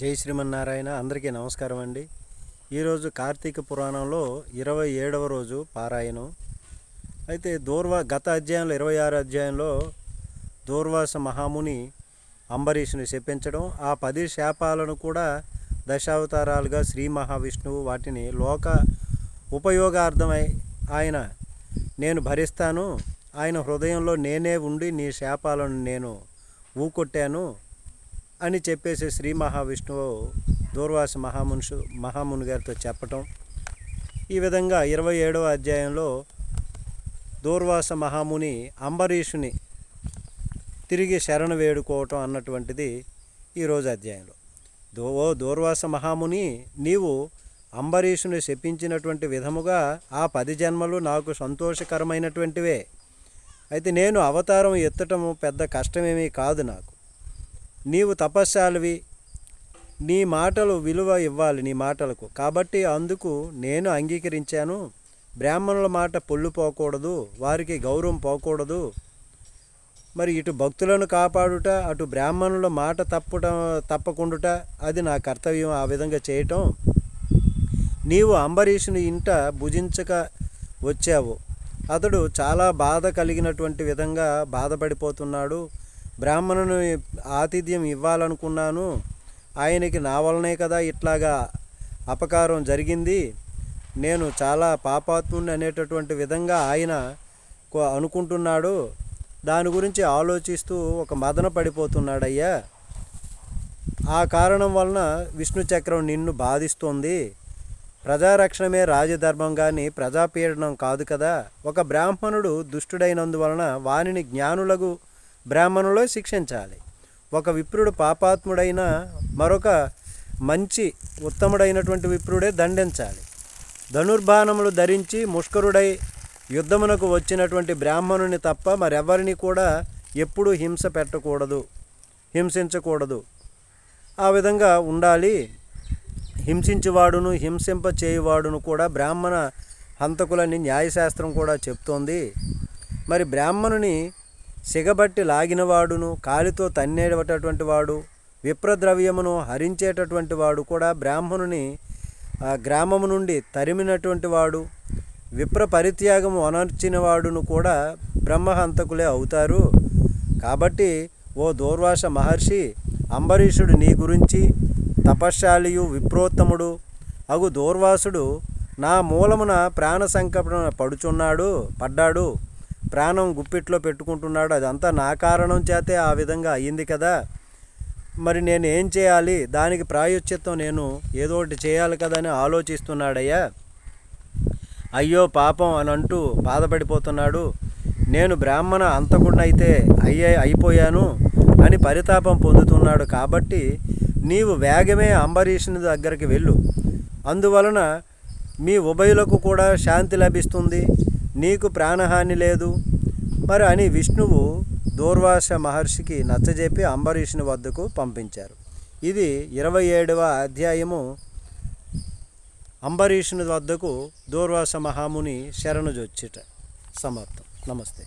జై శ్రీమన్నారాయణ అందరికీ నమస్కారం అండి. ఈరోజు కార్తీక పురాణంలో ఇరవై ఏడవ రోజు పారాయణం. అయితే దూర్వా గత అధ్యాయంలో ఇరవై ఆరు అధ్యాయంలో దూర్వాస మహాముని అంబరీషుని శపించడం ఆ పది శాపాలను కూడా దశావతారాలుగా శ్రీ మహావిష్ణువు వాటిని లోక ఉపయోగార్థమై ఆయన నేను భరిస్తాను ఆయన హృదయంలో నేనే ఉండి నీ శాపాలను నేను ఊకొట్టాను అని చెప్పేసి శ్రీ మహావిష్ణువు దూర్వాస మహామునుషు మహాముని గారితో చెప్పటం. ఈ విధంగా ఇరవై ఏడవ అధ్యాయంలో దూర్వాస మహాముని అంబరీషుని తిరిగి శరణ వేడుకోవటం అన్నటువంటిది ఈరోజు అధ్యాయంలో. దో ఓ దూర్వాస మహాముని నీవు అంబరీషుని శపించినటువంటి విధముగా ఆ పది జన్మలు నాకు సంతోషకరమైనటువంటివే. అయితే నేను అవతారం ఎత్తటము పెద్ద కష్టమేమీ కాదు నాకు. నీవు తపస్సాలివి. నీ మాటలు విలువ ఇవ్వాలి నీ మాటలకు. కాబట్టి అందుకు నేను అంగీకరించాను. బ్రాహ్మణుల మాట పొల్లు పోకూడదు వారికి గౌరవం పోకూడదు. మరి ఇటు భక్తులను కాపాడుట అటు బ్రాహ్మణుల మాట తప్పటం తప్పకుండుట అది నా కర్తవ్యం ఆ విధంగా చేయటం. నీవు అంబరీషుని ఇంట భుజించక వచ్చావు. అతడు చాలా బాధ కలిగినటువంటి విధంగా బాధపడిపోతున్నాడు. బ్రాహ్మణుని ఆతిథ్యం ఇవ్వాలనుకున్నాను. ఆయనకి నా వలనే కదా ఇట్లాగా అపకారం జరిగింది. నేను చాలా పాపాత్ముని అనేటటువంటి విధంగా ఆయన అనుకుంటున్నాడు. దాని గురించి ఆలోచిస్తూ ఒక మదన పడిపోతున్నాడయ్యా. ఆ కారణం వలన విష్ణు చక్రం నిన్ను బాధిస్తోంది. ప్రజారక్షణమే రాజధర్మం కానీ ప్రజాపీడనం కాదు కదా. ఒక బ్రాహ్మణుడు దుష్టుడైనందువలన వానిని జ్ఞానులకు బ్రాహ్మణులో శిక్షించాలి. ఒక విప్రుడు పాపాత్ముడైన మరొక మంచి ఉత్తముడైనటువంటి విప్రుడే దండించాలి. ధనుర్బాణములు ధరించి ముష్కరుడై యుద్ధమునకు వచ్చినటువంటి బ్రాహ్మణుని తప్ప మరెవరిని కూడా ఎప్పుడూ హింస పెట్టకూడదు హింసించకూడదు. ఆ విధంగా ఉండాలి. హింసించేవాడును హింసింప చేయువాడును కూడా బ్రాహ్మణ హంతకులని న్యాయశాస్త్రం కూడా చెప్తోంది. మరి బ్రాహ్మణుని సిగబట్టి లాగినవాడును కాలితో తన్నేటటువంటి వాడు విప్రద్రవ్యమును హరించేటటువంటి వాడు కూడా బ్రాహ్మణుని గ్రామము నుండి తరిమినటువంటి వాడు విప్ర పరిత్యాగము అనర్చిన వాడును కూడా బ్రహ్మహంతకులే అవుతారు. కాబట్టి ఓ దూర్వాస మహర్షి అంబరీషుడు నీ గురించి తపశ్శాలియు విప్రోత్తముడు అగు దూర్వాసుడు నా మూలమున ప్రాణ సంకటన పడుచున్నాడు పడ్డాడు. ప్రాణం గుప్పిట్లో పెట్టుకుంటున్నాడు. అదంతా నా కారణం చేతే ఆ విధంగా అయ్యింది కదా. మరి నేను ఏం చేయాలి? దానికి ప్రాయోచిత్తం నేను ఏదో ఒకటి చేయాలి కదా అని ఆలోచిస్తున్నాడయ్యా. అయ్యో పాపం అని అంటూ బాధపడిపోతున్నాడు. నేను బ్రాహ్మణ అంతకుడినైతే అయ్యే అయిపోయాను అని పరితాపం పొందుతున్నాడు కాబట్టి నీవు వేగమే అంబరీషుని దగ్గరికి వెళ్ళు. అందువలన మీ ఉభయులకు కూడా శాంతి లభిస్తుంది. నీకు ప్రాణహాని లేదు. మరి అని విష్ణువు దూర్వాస మహర్షికి నచ్చజెప్పి అంబరీషుని వద్దకు పంపించారు. ఇది ఇరవై ఏడవ అధ్యాయము. అంబరీషుని వద్దకు దూర్వాస మహాముని శరణుజొచ్చిట. సమాప్తం. నమస్తే.